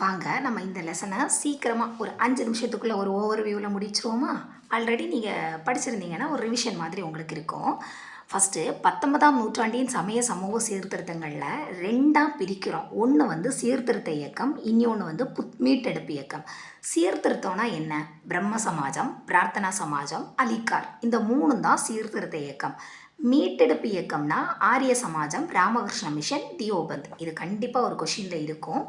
வாங்க நம்ம இந்த லெசனை சீக்கிரமாக ஒரு அஞ்சு நிமிஷத்துக்குள்ளே ஒரு ஓவர் வியூவில் முடிச்சிருவோமா? ஆல்ரெடி நீங்கள் படிச்சிருந்தீங்கன்னா ஒரு ரிவிஷன் மாதிரி உங்களுக்கு இருக்கும். ஃபஸ்ட்டு பத்தொன்பதாம் நூற்றாண்டின் சமய சமூக சீர்திருத்தங்களில் ரெண்டாக பிரிக்கிறோம். ஒன்று வந்து சீர்திருத்த இயக்கம் இன்னொன்று வந்து புத் மீட்டெடுப்பு இயக்கம். சீர்திருத்தம்னா என்ன? பிரம்ம சமாஜம் பிரார்த்தனா சமாஜம் அலிகார் இந்த மூணு தான் சீர்திருத்த இயக்கம். மீட்டெடுப்பு இயக்கம்னா ஆரிய சமாஜம் ராமகிருஷ்ண மிஷன் தியோபந்த். இது கண்டிப்பாக ஒரு கொஷினில் இருக்கும்.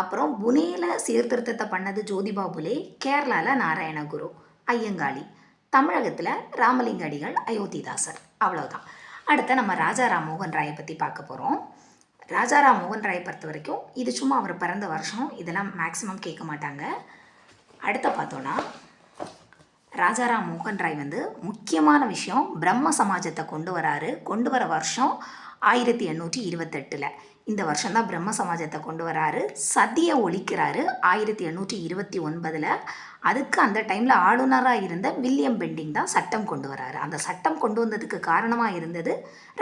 அப்புறம் புனேல சீர்திருத்தத்தை பண்ணது ஜோதிபாபுலே கேரளாவில் நாராயணகுரு ஐயங்காளி தமிழகத்தில் ராமலிங்க அடிகள் அயோத்திதாசர். அவ்வளோதான் அடுத்து நம்ம ராஜாராம் மோகன் ராயை பற்றி பார்க்க போகிறோம் ராஜாராம் மோகன் ராயை பொறுத்த வரைக்கும் இது சும்மா அவர் பிறந்த வருஷம் இதெல்லாம் மேக்ஸிமம் கேட்க மாட்டாங்க. அடுத்து பார்த்தோன்னா ராஜாராம் மோகன் ராய் வந்து முக்கியமான விஷயம் பிரம்ம சமாஜத்தை கொண்டு வராரு. கொண்டு வர வருஷம் ஆயிரத்தி எண்ணூற்றி இருபத்தெட்டில். இந்த வருஷம் தான் பிரம்ம சமாஜத்தை கொண்டு வராரு. சதியை ஒழிக்கிறாரு. ஆயிரத்தி எண்ணூற்றி இருபத்தி ஒன்பதில். அதுக்கு அந்த டைமில் ஆளுநராக இருந்த வில்லியம் பெண்டிங் தான் சட்டம் கொண்டு வராரு. அந்த சட்டம் கொண்டு வந்ததுக்கு காரணமாக இருந்தது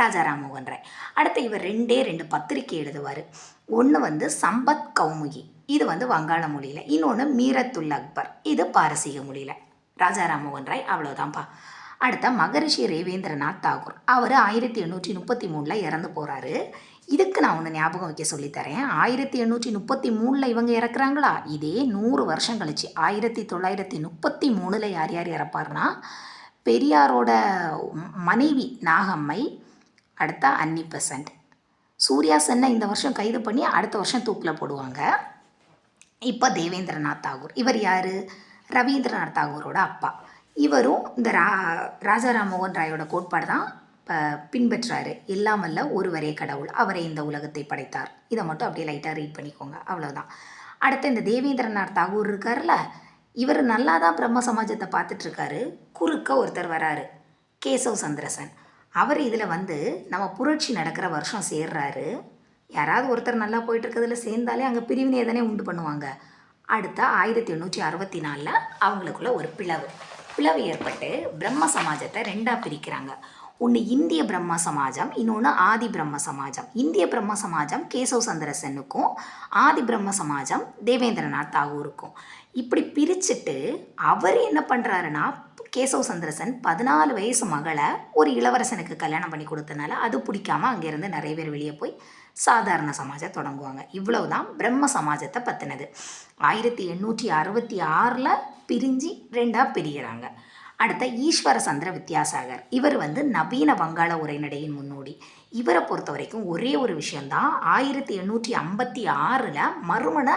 ராஜாராம் மோகன் ராய். அடுத்து இவர் ரெண்டே ரெண்டு பத்திரிக்கை எழுதுவார். ஒன்று வந்து சம்பத் கௌமுகி. இது வந்து வங்காள மொழியில். இன்னொன்று மீரத்துல் அக்பர். இது பாரசீக மொழியில். ராஜாராம் மோகன் ராய் அவ்வளோதான்ப்பா அடுத்த மகரிஷி ரேவேந்திரநாத் தாகூர். அவர் ஆயிரத்தி எண்ணூற்றி முப்பத்தி மூணில் இறந்து போகிறாரு இதுக்கு நான் ஒன்று ஞாபகம் வைக்க சொல்லித்தரேன். ஆயிரத்தி எண்ணூற்றி முப்பத்தி மூணில் இவங்க இறக்குறாங்களா? இதே நூறு வருஷம் கழிச்சு. ஆயிரத்தி தொள்ளாயிரத்தி முப்பத்தி மூணில் யார் யார் இறப்பார்னா? பெரியாரோட மனைவி நாகம்மை அடுத்த அன்னி பெசன்ட். சூர்யா சென்னை இந்த வருஷம் கைது பண்ணி அடுத்த வருஷம் தூக்கில் போடுவாங்க. இப்போ தேவேந்திரநாத் தாகூர். இவர் யார்? ரவீந்திரநாத் தாகூரோட அப்பா. இவரும் இந்த ரா ராஜா ராம்மோகன் ராயோட கோட்பாடு தான் ப பின்பற்றாரு. எல்லாம் வல்ல ஒருவரே கடவுள். அவரே இந்த உலகத்தை படைத்தார். இதை மட்டும் அப்படியே லைட்டாக ரீட் பண்ணிக்கோங்க. அவ்வளோதான் அடுத்து இந்த தேவேந்திரநாத் தாகூர் இருக்கார்ல இவர் நல்லா தான் பிரம்ம சமாஜத்தை பார்த்துட்ருக்காரு. குறுக்க ஒருத்தர் வராரு. கேசவ் சந்திரசன். அவர் இதில் வந்து நம்ம புரட்சி நடக்கிற வருஷம் சேர்றாரு. யாராவது ஒருத்தர் நல்லா போயிட்டுருக்கிறதுல சேர்ந்தாலே அங்கே பிரிவினை தானே உண்டு பண்ணுவாங்க. அடுத்த ஆயிரத்தி எண்ணூற்றி அறுபத்தி நாலில் அவங்களுக்குள்ள ஒரு பிளவு. பிளவு ஏற்பட்டு பிரம்ம சமாஜத்தை ரெண்டாக பிரிக்கிறாங்க. ஒன்று இந்திய பிரம்ம சமாஜம் இன்னொன்று ஆதி பிரம்ம சமாஜம். இந்திய பிரம்ம சமாஜம் கேசவ் சந்திரசனுக்கும் ஆதி பிரம்ம சமாஜம் தேவேந்திரநாத் தாகூருக்கும். இப்படி பிரிச்சுட்டு அவர் என்ன பண்ணுறாருன்னா கேசவ் சந்திரசன் பதினாலு வயசு மகளை ஒரு இளவரசனுக்கு கல்யாணம் பண்ணி கொடுத்தனால அது பிடிக்காம அங்கேருந்து நிறைய பேர் வெளியே போய் சாதாரண சமாஜம் தொடங்குவாங்க. இவ்வளவுதான் பிரம்ம சமாஜத்தை பற்றினது ஆயிரத்தி எண்ணூற்றி அறுபத்தி ஆறில் பிரிஞ்சு ரெண்டாக பிரிகிறாங்க. அடுத்த ஈஸ்வர சந்திர வித்யாசாகர். இவர் வந்து நவீன வங்காள உரைநடையின் முன்னோடி. இவரை பொறுத்த வரைக்கும் ஒரே ஒரு விஷயந்தான் ஆயிரத்தி எண்ணூற்றி ஐம்பத்தி ஆறில் மறுமண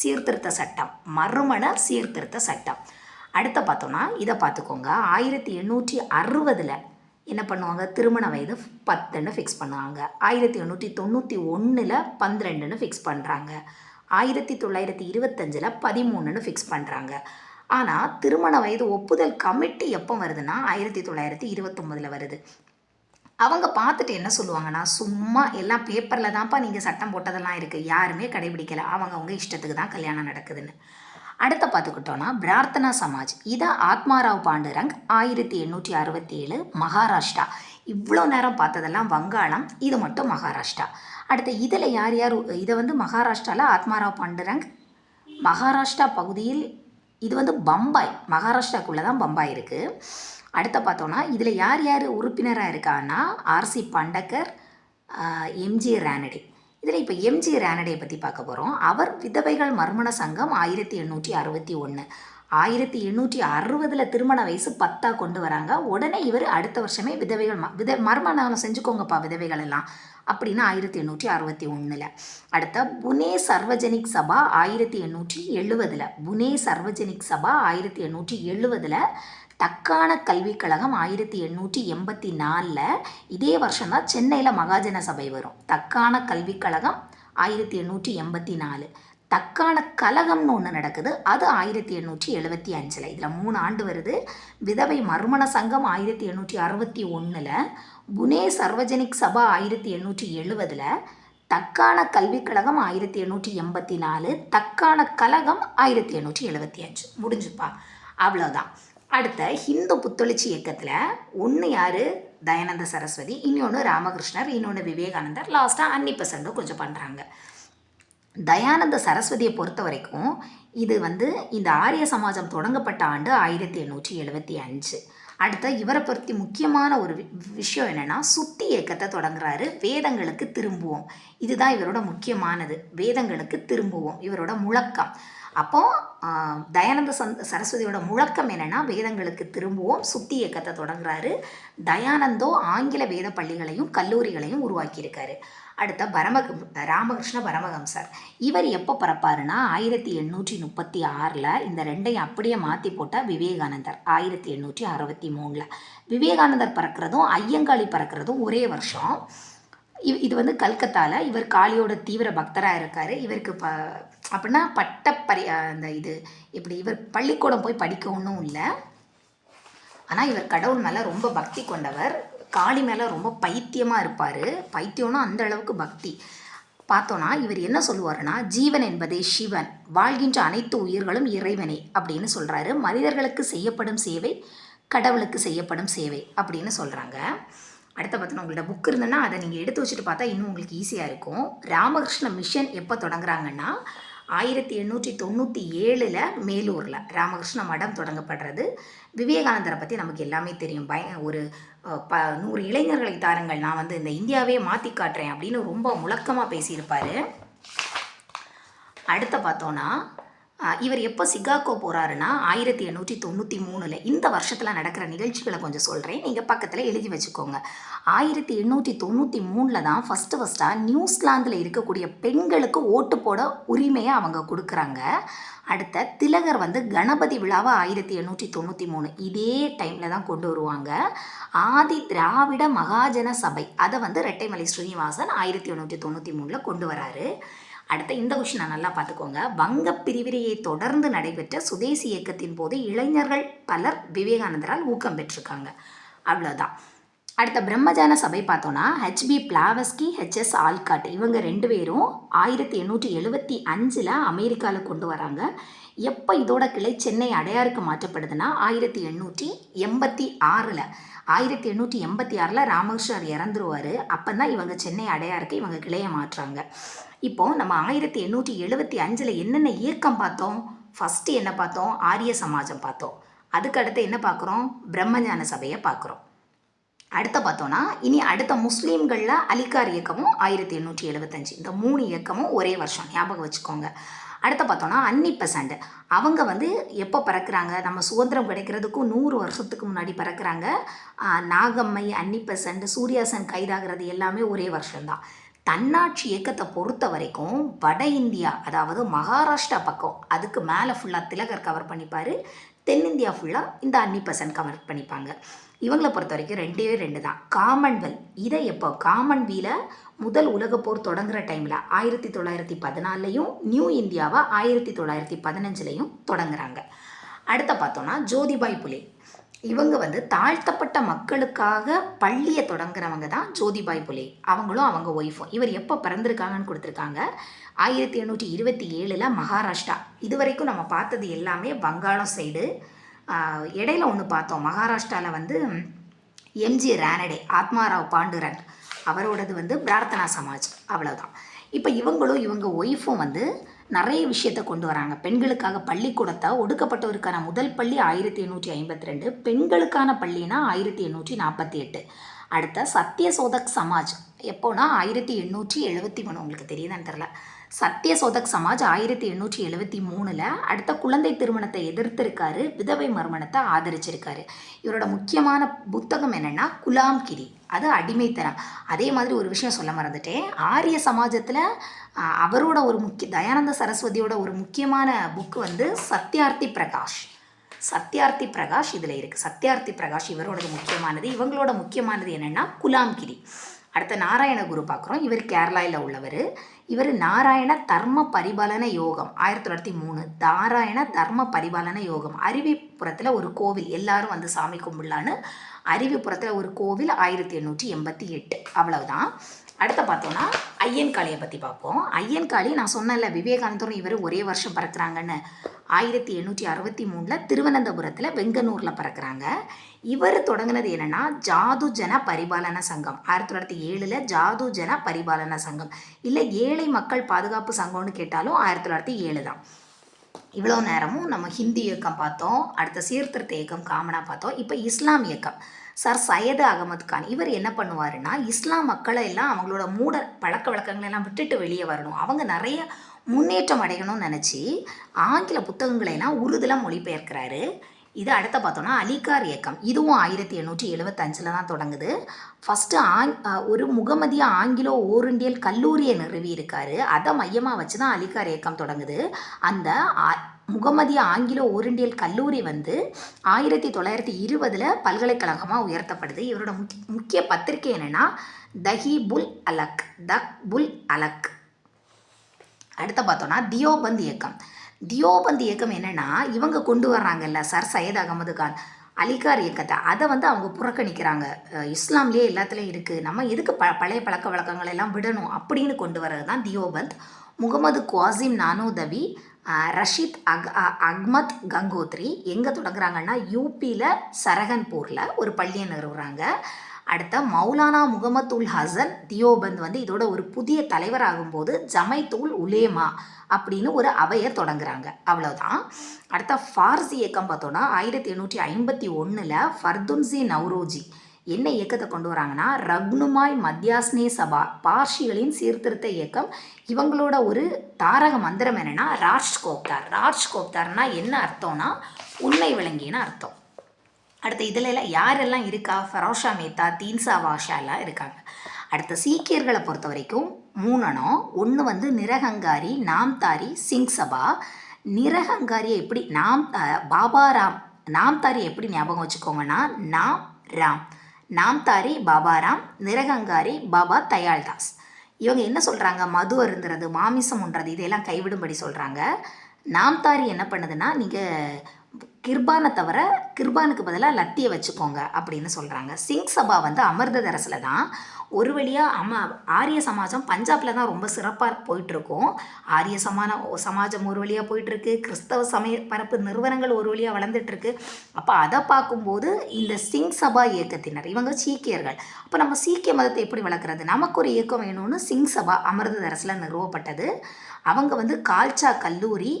சீர்திருத்த சட்டம். மறுமண சீர்திருத்த சட்டம். அடுத்த பார்த்தோன்னா இதை பார்த்துக்கோங்க. ஆயிரத்தி எண்ணூற்றி அறுபதில் என்ன பண்ணுவாங்க? திருமண வயது பத்துன்னு ஃபிக்ஸ் பண்ணுவாங்க. ஆயிரத்தி எண்ணூற்றி தொண்ணூற்றி ஒன்றில் பன்னிரெண்டுன்னு ஃபிக்ஸ் பண்ணுறாங்க ஆயிரத்தி தொள்ளாயிரத்தி இருபத்தஞ்சில் பதிமூணுன்னு ஃபிக்ஸ் பண்ணுறாங்க ஆனால் திருமண வயது ஒப்புதல் கமிட்டி எப்போ வருதுன்னா ஆயிரத்தி தொள்ளாயிரத்தி இருபத்தொம்பதில் வருது. அவங்க பார்த்துட்டு என்ன சொல்லுவாங்கன்னா சும்மா எல்லாம் பேப்பரில் தான்ப்பா நீங்கள் சட்டம் போட்டதெல்லாம் இருக்குது யாருமே கடைபிடிக்கலை. அவங்க அவங்க இஷ்டத்துக்கு தான் கல்யாணம் நடக்குதுன்னு. அடுத்த பார்த்துக்கிட்டோன்னா பிரார்த்தனா சமாஜ். இதை ஆத்மாராவ் பாண்டுரங் ஆயிரத்தி எண்ணூற்றி அறுபத்தி ஏழு மகாராஷ்டிரா. இவ்வளோ நேரம் பார்த்ததெல்லாம் வங்காளம் இது மட்டும் மகாராஷ்டிரா. அடுத்து இதில் யார் யார் இதை வந்து மகாராஷ்டிராவில் ஆத்மாராவ் பாண்டுரங் மகாராஷ்டிரா பகுதியில் இது வந்து பம்பாய் மகாராஷ்டிராக்குள்ளே தான் பம்பாய் இருக்குது அடுத்த பார்த்தோன்னா இதில் யார் யார் உறுப்பினராக இருக்கான்னா ஆர்சி பண்டக்கர் எம்ஜி ரேனடி. இதில் இப்போ எம்ஜி ரானடே பற்றி பார்க்க போகிறோம் அவர் விதவைகள் மர்மண சங்கம் ஆயிரத்தி எண்ணூற்றி அறுபத்தி ஒன்று ஆயிரத்தி எண்ணூற்றி அறுபதில் திருமண வயசு பத்தாக கொண்டு வராங்க. உடனே இவர் அடுத்த வருஷமே விதவைகள் ம வித மர்மணம் செஞ்சுக்கோங்கப்பா விதவைகள் எல்லாம் அப்படின்னு ஆயிரத்தி எண்ணூற்றி அறுபத்தி ஒன்றில் அடுத்த புனே சர்வஜனிக் சபா ஆயிரத்தி எண்ணூற்றி எழுபதில். புனே சர்வஜனிக் சபா ஆயிரத்தி எண்ணூற்றி எழுபதில். தக்கான கல்விக் கழகம் ஆயிரத்தி எண்ணூற்றி எண்பத்தி நாலில். இதே வருஷம் தான் சென்னையில் மகாஜன சபை வரும். தக்கான கல்விக் கழகம் ஆயிரத்தி எண்ணூற்றி எண்பத்தி நாலு. தக்கான கலகம்னு ஒன்று நடக்குது. அது ஆயிரத்தி எண்ணூற்றி எழுபத்தி அஞ்சில். இதில் மூணு ஆண்டு வருது. விதவை மர்மண சங்கம் ஆயிரத்தி எண்ணூற்றி அறுபத்தி ஒன்றில் புனே சர்வஜனிக் சபா ஆயிரத்தி எண்ணூற்றி எழுபதில் தக்கான கல்விக் கழகம் ஆயிரத்தி எண்ணூற்றி எண்பத்தி நாலு. தக்கான கலகம் ஆயிரத்தி எண்ணூற்றி எழுபத்தி அஞ்சு. முடிஞ்சுப்பா. அவ்வளோதான் அடுத்த ஹிந்து புத்தொழிச்சி இயக்கத்தில் ஒன்று யார்? தயானந்த சரஸ்வதி இன்னொன்று ராமகிருஷ்ணர் இன்னொன்று விவேகானந்தர். லாஸ்ட்டாக அன்னி பெசண்டும் கொஞ்சம் பண்ணுறாங்க தயானந்த சரஸ்வதியை பொறுத்த வரைக்கும் இது வந்து இந்த ஆரிய சமாஜம் தொடங்கப்பட்ட ஆண்டு ஆயிரத்தி எண்ணூற்றி எழுபத்தி அஞ்சு. அடுத்த இவரை பற்றி முக்கியமான ஒரு வி- விஷயம் என்னென்னா சுத்தி இயக்கத்தை தொடங்குறாரு. வேதங்களுக்கு திரும்புவோம். இதுதான் இவரோட முக்கியமானது. வேதங்களுக்கு திரும்புவோம். இவரோட முழக்கம். அப்போது தயானந்த சந்த சரஸ்வதியோட முழக்கம் என்னென்னா வேதங்களுக்கு திரும்புவோம் சுத்தி இயக்கத்தை தொடங்குறாரு. தயானந்தோ ஆங்கில வேத பள்ளிகளையும் கல்லூரிகளையும் உருவாக்கியிருக்காரு. அடுத்த பரமகம் ராமகிருஷ்ண பரமஹம்சர். இவர் எப்போ பிறப்பாருன்னா ஆயிரத்தி எண்ணூற்றி முப்பத்தி ஆறில் இந்த ரெண்டையும் அப்படியே மாற்றி போட்டால் விவேகானந்தர் ஆயிரத்தி எண்ணூற்றி அறுபத்தி மூணில். விவேகானந்தர் பிறக்கிறதும் ஐயங்காளி பிறக்கிறதும் ஒரே வருஷம். இது வந்து கல்கத்தாவில் இவர் காளியோட தீவிர பக்தராக இருக்கார். இவருக்கு ப அப்படின்னா பட்டப்பரி அந்த இது இப்படி இவர் பள்ளிக்கூடம் போய் படிக்க ஒன்றும் இல்லை. ஆனால் இவர் கடவுள் மேலே ரொம்ப பக்தி கொண்டவர். காளி மேலே ரொம்ப பைத்தியமாக இருப்பார். பைத்தியம்னா அந்த அளவுக்கு பக்தி. பார்த்தோன்னா இவர் என்ன சொல்லுவாருன்னா ஜீவன் என்பதே சிவன். வாழ்கின்ற அனைத்து உயிர்களும் இறைவனே அப்படின்னு சொல்கிறாரு மனிதர்களுக்கு செய்யப்படும் சேவை கடவுளுக்கு செய்யப்படும் சேவை அப்படின்னு சொல்கிறாங்க அடுத்த பார்த்தோன்னா உங்கள்ட்ட புக் இருந்ததுன்னா அதை நீங்கள் எடுத்து வச்சுட்டு பார்த்தா இன்னும் உங்களுக்கு ஈஸியாக இருக்கும். ராமகிருஷ்ண மிஷன் எப்போ தொடங்குறாங்கன்னா ஆயிரத்தி எண்ணூற்றி தொண்ணூற்றி ஏழில் மேலூரில் ராமகிருஷ்ண மடம் தொடங்கப்படுறது. விவேகானந்தரை பற்றி நமக்கு எல்லாமே தெரியும். பய ஒரு ப நூறு இளைஞர்களை தாருங்கள். நான் வந்து இந்த இந்தியாவே மாற்றி காட்டுறேன் அப்படின்னு ரொம்ப முழக்கமாக பேசியிருப்பார். அடுத்த பார்த்தோன்னா இவர் எப்போ சிகாகோ போகிறாருன்னா ஆயிரத்தி எண்ணூற்றி தொண்ணூற்றி மூணில். இந்த வருஷத்தில் நடக்கிற நிகழ்ச்சிகளை கொஞ்சம் சொல்கிறேன் நீங்கள் பக்கத்தில் எழுதி வச்சுக்கோங்க. ஆயிரத்தி எண்ணூற்றி தொண்ணூற்றி மூணில் தான் ஃபஸ்ட்டு ஃபஸ்ட்டாக நியூசிலாந்தில் இருக்கக்கூடிய பெண்களுக்கு ஓட்டு போட உரிமையை அவங்க கொடுக்குறாங்க. அடுத்த திலகர் வந்து கணபதி விழாவை ஆயிரத்தி எண்ணூற்றி தொண்ணூற்றி மூணு இதே டைமில் தான் கொண்டு வருவாங்க. ஆதி திராவிட மகாஜன சபை. அதை வந்து ரெட்டைமலை ஸ்ரீனிவாசன் ஆயிரத்தி எண்ணூற்றி தொண்ணூற்றி மூணில் கொண்டு வராரு. அடுத்த இந்த கொஷினை நல்லா பார்த்துக்கோங்க. வங்க பிரிவினையை தொடர்ந்து நடைபெற்ற சுதேசி இயக்கத்தின் போது இளைஞர்கள் பலர் விவேகானந்தரால் ஊக்கம் பெற்றிருக்காங்க. அவ்வளோதான் அடுத்த பிரம்மஜான சபை பார்த்தோன்னா ஹெச்பி பிளாவஸ்கி ஹெச்எஸ் ஆல்காட் இவங்க ரெண்டு பேரும் ஆயிரத்தி எண்ணூற்றி எழுபத்தி அஞ்சில் அமெரிக்காவில் கொண்டு வராங்க. எப்போ இதோட கிளை சென்னை அடையாருக்கு மாற்றப்படுதுன்னா ஆயிரத்தி எண்ணூற்றி எண்பத்தி ஆறில். ஆயிரத்தி எண்ணூற்றி எண்பத்தி ஆறில் ராமகிருஷ்ணர் இறந்துருவார். அப்போ தான் இவங்க சென்னை அடையாருக்கு இவங்க கிளையை மாற்றுறாங்க. இப்போ நம்ம ஆயிரத்தி எண்ணூற்றி எழுபத்தி அஞ்சில் என்னென்ன இயக்கம் பார்த்தோம்? ஃபஸ்ட்டு என்ன பார்த்தோம்? ஆரிய சமாஜம் பார்த்தோம். அதுக்கு அடுத்து என்ன பார்க்குறோம்? பிரம்மஞான சபையை பார்க்குறோம். அடுத்த பார்த்தோன்னா இனி அடுத்த முஸ்லீம்களில் அலிகார் இயக்கமும் ஆயிரத்தி எண்ணூற்றி எழுபத்தஞ்சு இந்த மூணு இயக்கமும் ஒரே வருஷம். ஞாபகம் வச்சுக்கோங்க. அடுத்த பார்த்தோன்னா அன்னி பெசண்ட் அவங்க வந்து எப்போ பிறக்கிறாங்க? நம்ம சுதந்திரம் கிடைக்கிறதுக்கும் நூறு வருஷத்துக்கு முன்னாடி பிறக்கிறாங்க. நாகம்மை அன்னி பெசண்ட் சூர்யாசன் கைதாகிறது எல்லாமே ஒரே வருஷம்தான். தன்னாட்சி இயக்கத்தை பொறுத்த வரைக்கும் வட இந்தியா அதாவது மகாராஷ்டிரா பக்கம் அதுக்கு மேலே ஃபுல்லாக திலகர் கவர் பண்ணிப்பார். தென்னிந்தியா ஃபுல்லாக இந்த அன்னி பெசன்ட் கவர் பண்ணிப்பாங்க. இவங்களை பொறுத்த வரைக்கும் ரெண்டே ரெண்டு தான் காமன்வெல்த் இதை எப்போ? காமன்வீல முதல் உலகப்போர் தொடங்குற டைமில் ஆயிரத்தி தொள்ளாயிரத்தி பதினாலையும் நியூ இந்தியாவை ஆயிரத்தி தொள்ளாயிரத்தி பதினஞ்சுலையும் தொடங்குறாங்க. அடுத்த பார்த்தோன்னா ஜோதிபாய் புலே. இவங்க வந்து தாழ்த்தப்பட்ட மக்களுக்காக பள்ளியை தொடங்குறவங்க தான் ஜோதிபாய் புலே. அவங்களும் அவங்க ஒய்ஃபும் இவர் எப்போ பிறந்திருக்காங்கன்னு கொடுத்துருக்காங்க. ஆயிரத்தி எண்ணூற்றி இருபத்தி ஏழில் மகாராஷ்டிரா. இது வரைக்கும் நம்ம பார்த்தது எல்லாமே வங்காளம் சைடு இடையில ஒன்று பார்த்தோம். மகாராஷ்டிராவில் வந்து எம்ஜி ரானடே ஆத்மாராவ் பாண்டுரன் அவரோடது வந்து பிரார்த்தனா சமாஜ். அவ்வளோதான் இப்போ இவங்களும் இவங்க ஒய்ஃபும் வந்து நிறைய விஷயத்தை கொண்டு வராங்க. பெண்களுக்காக பள்ளிக்கூடத்தை ஒடுக்கப்பட்டோருக்கான முதல் பள்ளி ஆயிரத்தி எண்ணூற்றி ஐம்பத்தி ரெண்டு பெண்களுக்கான பள்ளினா ஆயிரத்தி எண்ணூற்றி நாற்பத்தி எட்டு. அடுத்த சத்யசோதக் சமாஜ். எப்போனா ஆயிரத்தி எண்ணூற்றி எழுபத்தி மூணு உங்களுக்கு தெரியுதான்னு தெரில சத்யசோதக் சமாஜ் ஆயிரத்தி எண்ணூற்றி எழுபத்தி மூணில் அடுத்த குழந்தை திருமணத்தை எதிர்த்திருக்காரு விதவை மர்மணத்தை ஆதரிச்சிருக்காரு. இவரோட முக்கியமான புத்தகம் என்னென்னா குலாம் கிரி அது அடிமைத்தனம். அதே மாதிரி ஒரு விஷயம் சொல்ல மறந்துட்டேன். ஆரிய சமாஜத்தில் அவரோட ஒரு முக்கிய தயானந்த சரஸ்வதியோட ஒரு முக்கியமான புக்கு வந்து சத்யார்த்தி பிரகாஷ். சத்யார்த்தி பிரகாஷ் இதில் இருக்குது சத்யார்த்தி பிரகாஷ் இவரோடது முக்கியமானது. இவங்களோட முக்கியமானது என்னென்னா குலாம்கிரி. அடுத்த நாராயண குரு பார்க்குறோம் இவர் கேரளாவில் உள்ளவர். இவர் நாராயண தர்ம பரிபாலன யோகம். ஆயிரத்தி தொள்ளாயிரத்தி மூணு. நாராயண தர்ம பரிபாலன யோகம். அருவிப்புறத்தில் ஒரு கோவில். எல்லாரும் வந்து சாமி கும்பிடலான்னு. அருவிப்புறத்தில் ஒரு கோவில் ஆயிரத்தி எண்ணூற்றி எண்பத்தி எட்டு. அவ்வளவுதான். அடுத்த பார்த்தோன்னா ஐயன்காளியை பற்றி பார்ப்போம். ஐயன்காளி நான் சொன்னேன்ல விவேகானந்தரும் இவர் ஒரே வருஷம் பிறக்கிறாங்கன்னு. ஆயிரத்தி எண்ணூற்றி அறுபத்தி மூணில் திருவனந்தபுரத்தில் வெங்கனூரில் பிறக்கிறாங்க. இவர் தொடங்கினது என்னென்னா ஜாது ஜன பரிபாலன சங்கம். ஆயிரத்தி தொள்ளாயிரத்தி ஏழில் ஜாது ஜன பரிபாலன சங்கம். இல்லை ஏழை மக்கள் பாதுகாப்பு சங்கம்னு கேட்டாலும் ஆயிரத்தி தொள்ளாயிரத்தி ஏழு தான். இவ்வளோ நேரமும் நம்ம ஹிந்தி இயக்கம் பார்த்தோம். அடுத்த சீர்திருத்த இயக்கம் காமனாக பார்த்தோம். இப்போ இஸ்லாம் இயக்கம். சார் சையது அகமது கான் இவர் என்ன பண்ணுவாருன்னா இஸ்லாம் மக்களை எல்லாம் அவங்களோட மூட பழக்க வழக்கங்களை எல்லாம் விட்டுட்டு வெளியே வரணும். அவங்க நிறைய முன்னேற்றம் அடையணும்னு நினச்சி ஆங்கில புத்தகங்களை எல்லாம் உருதுல மொழிபெயர்க்கிறாரு. இது அடுத்த பார்த்தோன்னா அலிகார் இயக்கம். இதுவும் ஆயிரத்தி எண்ணூற்றி எழுபத்தஞ்சில் தான் தொடங்குது. ஃபஸ்ட்டு ஆங் ஒரு முகமதிய ஆங்கிலோ ஓரிண்டியல் கல்லூரியை நிறுவி இருக்காரு அதை மையமாக வச்சு தான் அலிகார் இயக்கம் தொடங்குது. அந்த முகமதிய ஆங்கிலோ ஓரிண்டியல் கல்லூரி வந்து ஆயிரத்தி தொள்ளாயிரத்தி இருபதில் பல்கலைக்கழகமாக உயர்த்தப்படுது. இவரோட முக்கிய முக்கிய பத்திரிகை என்னென்னா தஹி புல் அலக் தக் புல் அலக். அடுத்த பார்த்தோன்னா தியோபந்த் இயக்கம். தியோபந்த் இயக்கம் என்னென்னா இவங்க கொண்டு வர்றாங்கல்ல சர் சையத் அகமது கான். அலிகார் இயக்கத்தை அதை வந்து அவங்க புறக்கணிக்கிறாங்க. இஸ்லாம்லேயே எல்லாத்துலேயும் இருக்குது நம்ம எதுக்கு ப பழைய பழக்க வழக்கங்கள் எல்லாம் விடணும் அப்படின்னு கொண்டு வர்றது தான் தியோபந்த். முகமது குவாசிம் நானோதவி ரஷீத் அக் அ- அஹ்மத் கங்கோத்ரி எங்கே தொடங்குறாங்கன்னா யூபியில் சரகன்பூரில் ஒரு பள்ளியை நிறுவுறாங்க. அடுத்த மௌலானா முகமது உல் ஹசன் தியோபந்த் வந்து இதோட ஒரு புதிய தலைவர் ஆகும்போது ஜமைத்துல் உலேமா அப்படின்னு ஒரு அவையை தொடங்குறாங்க. அவ்வளோதான் அடுத்த ஃபார்சி இயக்கம் பார்த்தோன்னா ஆயிரத்தி எண்ணூற்றி ஐம்பத்தி ஒன்றில் ஃபர்துன்சி நவ்ரோஜி என்ன இயக்கத்தை கொண்டு வராங்கன்னா ரக்னுமாய் மத்தியாஸ்னே சபா பார்ஷிகளின் சீர்திருத்த இயக்கம். இவங்களோட ஒரு தாரக மந்திரம் என்னென்னா ராஜ் கோப்தார் ராஜ் கோப்தார்னா என்ன அர்த்தம்னா உண்மை விளங்கின்னு அர்த்தம். அடுத்து இதில் எல்லாம் யாரெல்லாம் இருக்கா? ஃபரோஷா மேத்தா தீன்சா வாஷா எல்லாம் இருக்காங்க. அடுத்த சீக்கியர்களை பொறுத்த வரைக்கும் மூணனம் ஒன்று வந்து நிரகங்காரி நாம்தாரி சிங் சபா. நிரகங்காரியை எப்படி நாம் பாபா ராம் நாம்தாரி எப்படி ஞாபகம் வச்சுக்கோங்கன்னா நாம் ராம். நாம்தாரி பாபா ராம் நிரகங்காரி பாபா தயாள்தாஸ். இவங்க என்ன சொல்கிறாங்க மது அருந்துறது மாமிசம் உண்றது இதையெல்லாம் கைவிடும்படி சொல்கிறாங்க நாம்தாரி என்ன பண்ணுதுன்னா நீங்கள் கிர்பானை தவிர கிர்பானுக்கு பதிலாக லத்தியை வச்சுக்கோங்க அப்படின்னு சொல்கிறாங்க சிங் சபா வந்து அமிர்ததரஸில் தான். ஒரு வழியாக அம ஆரிய சமாஜம் பஞ்சாபில் தான் ரொம்ப சிறப்பாக போயிட்டுருக்கும். ஆரிய சமான சமாஜம் ஒரு வழியாக போயிட்டுருக்கு. கிறிஸ்தவ சமய பரப்பு நிறுவனங்கள் ஒரு வழியாக வளர்ந்துட்டுருக்கு. அப்போ அதை பார்க்கும்போது இந்த சிங் சபா இயக்கத்தினர் இவங்க சீக்கியர்கள். அப்போ நம்ம சீக்கிய மதத்தை எப்படி வளர்க்குறது? நமக்கு ஒரு இயக்கம் வேணும்னு சிங் சபா அமிர்ததரசில் நிறுவப்பட்டது. அவங்க வந்து கால்ச்சா கல்லூரி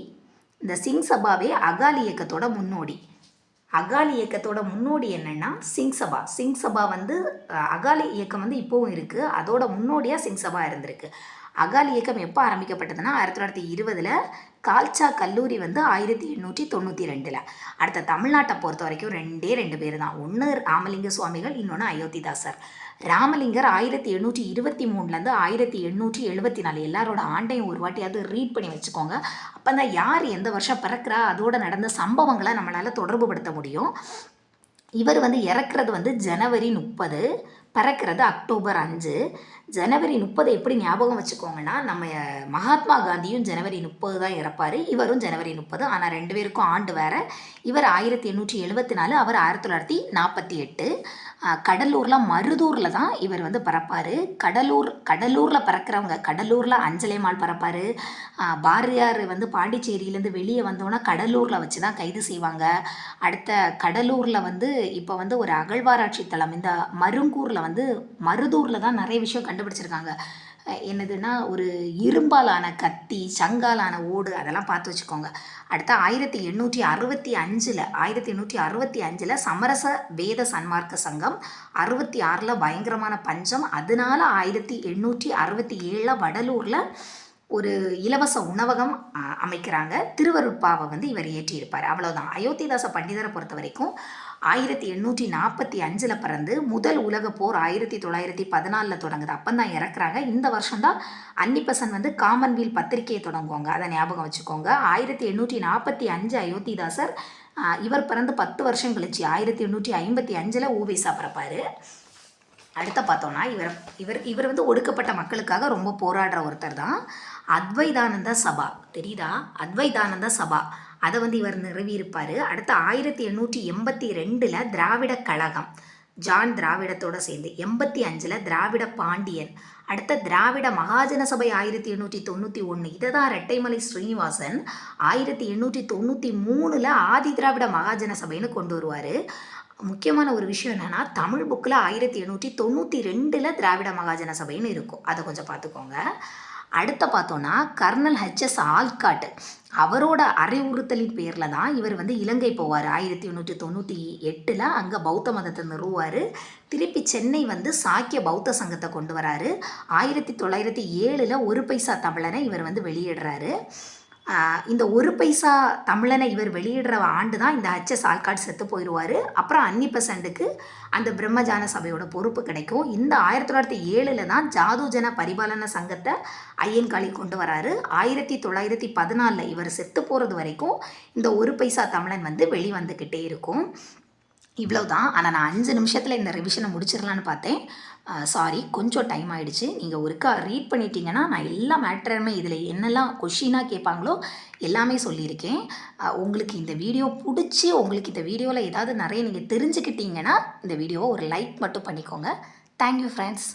இந்த சிங் சபாவே அகாலி இயக்கத்தோட முன்னோடி. அகாலி இயக்கத்தோட முன்னோடி என்னென்னா சிங் சபா. சிங் சபா வந்து அகாலி இயக்கம் வந்து இப்போவும் இருக்குது அதோட முன்னோடியாக சிங் சபா இருந்திருக்கு. அகாலி இயக்கம் எப்போ ஆரம்பிக்கப்பட்டதுன்னா ஆயிரத்தி தொள்ளாயிரத்தி இருபதில் கால்ச்சா கல்லூரி வந்து ஆயிரத்தி எண்ணூற்றி தொண்ணூற்றி ரெண்டில். அடுத்த தமிழ்நாட்டை பொறுத்த வரைக்கும் ரெண்டே ரெண்டு பேர் தான். ஒன்று ராமலிங்க சுவாமிகள் இன்னொன்று அயோத்திதாசர். ராமலிங்கர் ஆயிரத்தி எண்ணூற்றி இருபத்தி மூணுலேருந்து ஆயிரத்தி எண்ணூற்றி எழுபத்தி நாலு. எல்லாரோட ஆண்டையும் ஒரு வாட்டியாவது ரீட் பண்ணி வச்சுக்கோங்க. அப்போ தான் யார் எந்த வருஷம் பிறக்கிறா அதோட நடந்த சம்பவங்களை நம்மளால் தொடர்பு படுத்த முடியும். இவர் வந்து இறக்குறது வந்து ஜனவரி முப்பது. பறக்கிறது அக்டோபர் அஞ்சு. ஜனவரி முப்பது எப்படி ஞாபகம் வச்சுக்கோங்கன்னா நம்ம மகாத்மா காந்தியும் ஜனவரி முப்பது தான் இறப்பார். இவரும் ஜனவரி முப்பது. ஆனால் ரெண்டு பேருக்கும் ஆண்டு வேற. இவர் ஆயிரத்தி எண்ணூற்றி எழுபத்தி நாலு அவர் ஆயிரத்தி தொள்ளாயிரத்தி நாற்பத்தி எட்டு. கடலூரில் மருதூரில் தான் இவர் வந்து பறப்பார். கடலூர் கடலூரில் பறக்கிறவங்க கடலூரில் அஞ்சலேமால் பறப்பார். பாரதியார் வந்து பாண்டிச்சேரியிலேருந்து வெளியே வந்தோன்னா கடலூரில் வச்சு தான் கைது செய்வாங்க. அடுத்த கடலூரில் வந்து இப்போ வந்து ஒரு அகழ்வாராய்ச்சி தளம் இந்த மருங்கூரில் வந்து மருதூரில் தான் நிறைய விஷயம் கண்டுபிடிச்சிருக்காங்க. என்னதுன்னா ஒரு இரும்பாலான கத்தி சங்காலான ஓடு அதெல்லாம் பார்த்து வச்சுக்கோங்க. அடுத்த ஆயிரத்தி எண்ணூற்றி அறுபத்தி அஞ்சில் ஆயிரத்தி எண்ணூற்றி அறுபத்தி அஞ்சில் சமரச வேத சன்மார்க்க சங்கம் அறுபத்தி ஆறில் பயங்கரமான பஞ்சம் அதனால ஆயிரத்தி எண்ணூற்றி அறுபத்தி ஏழில் வடலூரில் ஒரு இலவச உணவகம் அமைக்கிறாங்க. திருவருட்பாவை வந்து இவர் ஏற்றியிருப்பார். அவ்வளோதான் அயோத்திதாச பண்டிதரை பொறுத்த வரைக்கும் ஆயிரத்தி எண்ணூற்றி நாற்பத்தி அஞ்சில் பிறந்து முதல் உலக போர் ஆயிரத்தி தொள்ளாயிரத்தி பதினாலில் தொடங்குது. அப்போ தான் இறக்குறாங்க. இந்த வருஷம்தான் அன்னிப்பசன் வந்து காமன்வீல் பத்திரிகையை தொடங்குவாங்க. அதை ஞாபகம் வச்சுக்கோங்க. ஆயிரத்தி எண்ணூற்றி நாற்பத்தி அஞ்சு அயோத்திதாசர் இவர் பிறந்து பத்து வருஷம் கழிச்சு ஆயிரத்தி எண்ணூற்றி ஐம்பத்தி அஞ்சில் ஊவேசா பிறப்பார். அடுத்த பார்த்தோன்னா இவர் இவர் இவர் வந்து ஒடுக்கப்பட்ட மக்களுக்காக ரொம்ப போராடுற ஒருத்தர் தான் அத்வைதானந்த சபா. தெரியுதா? அத்வைதானந்த சபா. அதை வந்து இவர் நிறுவியிருப்பார். அடுத்து ஆயிரத்தி எண்ணூற்றி எண்பத்தி ரெண்டில் திராவிட கழகம் ஜான் திராவிடத்தோடு சேர்ந்து எண்பத்தி அஞ்சில் திராவிட பாண்டியன் அடுத்த திராவிட மகாஜன சபை ஆயிரத்தி எண்ணூற்றி தொண்ணூற்றி ஒன்று இதை தான் ரெட்டைமலை ஸ்ரீனிவாசன் ஆயிரத்தி எண்ணூற்றி தொண்ணூற்றி மூணில் ஆதி திராவிட மகாஜன சபைன்னு கொண்டு வருவார். முக்கியமான ஒரு விஷயம் என்னென்னா தமிழ் புக்கில் ஆயிரத்தி எண்ணூற்றி தொண்ணூற்றி ரெண்டில் திராவிட மகாஜன சபைன்னு இருக்கும். அதை கொஞ்சம் பார்த்துக்கோங்க. அடுத்த பார்த்தோன்னா கர்னல் ஹெச்எஸ் ஆல்காட். அவரோட அறிவுறுத்தலின் பேரில் தான் இவர் வந்து இலங்கை போவார். ஆயிரத்தி எண்ணூற்றி தொண்ணூற்றி எட்டில் அங்கே பௌத்த மதத்தை நிறுவார் திருப்பி சென்னை வந்து சாக்கிய பௌத்த சங்கத்தை கொண்டு வராரு. ஆயிரத்தி தொள்ளாயிரத்தி ஏழில் ஒரு பைசா தமிழனை இவர் வந்து வெளியிடுறாரு. இந்த ஒரு பைசா தமிழனை இவர் வெளியிடுற ஆண்டு தான் இந்த ஹச்எஸ் ஆல்காட் செத்து போயிடுவார் அப்புறம் அன்னி பெசண்ட்டுக்கு அந்த பிரம்மஜான சபையோட பொறுப்பு கிடைக்கும். இந்த ஆயிரத்தி தொள்ளாயிரத்தி ஏழில் தான் ஜாதுஜன பரிபாலன சங்கத்தை ஐயன்காளி கொண்டு வராரு. ஆயிரத்தி தொள்ளாயிரத்தி பதினாலில் இவர் செத்து போகிறது வரைக்கும் இந்த ஒரு பைசா தமிழன் வந்து வெளிவந்துக்கிட்டே இருக்கும். இவ்வளவுதான். ஆனால் நான் அஞ்சு நிமிஷத்தில் இந்த ரிவிஷனை முடிச்சிடலான்னு பார்த்தேன். சாரி கொஞ்சம் டைம் ஆகிடுச்சு நீங்கள் ஒருக்கா ரீட் பண்ணிட்டீங்கன்னா நான் எல்லா மேட்டருமே இதில் என்னெல்லாம் கொஷினாக கேட்பாங்களோ எல்லாமே சொல்லியிருக்கேன். உங்களுக்கு இந்த வீடியோ பிடிச்சி உங்களுக்கு இந்த வீடியோவில் ஏதாவது நிறைய நீங்கள் தெரிஞ்சுக்கிட்டீங்கன்னா இந்த வீடியோவை ஒரு லைக் மட்டும் பண்ணிக்கோங்க. Thank you friends